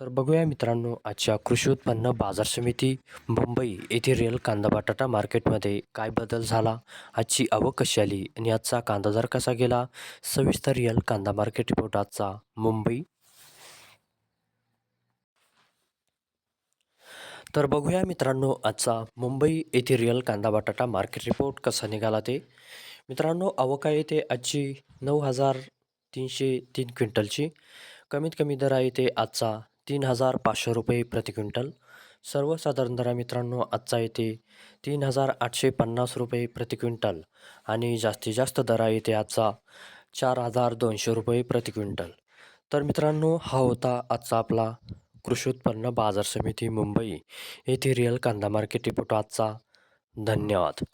तर बघूया मित्रांनो आजच्या कृषी उत्पन्न बाजार समिती मुंबई येथे रिअल कांदा बटाटा मार्केटमध्ये काय बदल झाला? आजची आवक कशी आली आणि आजचा कांदा दर कसा गेला? सविस्तर रिअल कांदा मार्केट रिपोर्ट आजचा मुंबई. तर बघूया मित्रांनो आजचा मुंबई येथे रिअल कांदा बटाटा मार्केट रिपोर्ट कसा निघाला ते. मित्रांनो आवक आहे ते आजची नऊ हजार तीनशे तीन क्विंटलची. कमीत कमी दर आहे ते आजचा तीन हजार पाचशे रुपये प्रति क्विंटल. सर्वसाधारण दरा मित्रांनो आजचा येते तीन हजार आठशे पन्नास रुपये प्रति क्विंटल आणि जास्तीत जास्त दरा येते आजचा चार हजार दोनशे रुपये प्रति क्विंटल. तर मित्रांनो हा होता आजचा आपला कृषी उत्पन्न बाजार समिती मुंबई येथे रिअल कांदा मार्केट रिपोर्ट आजचा. धन्यवाद.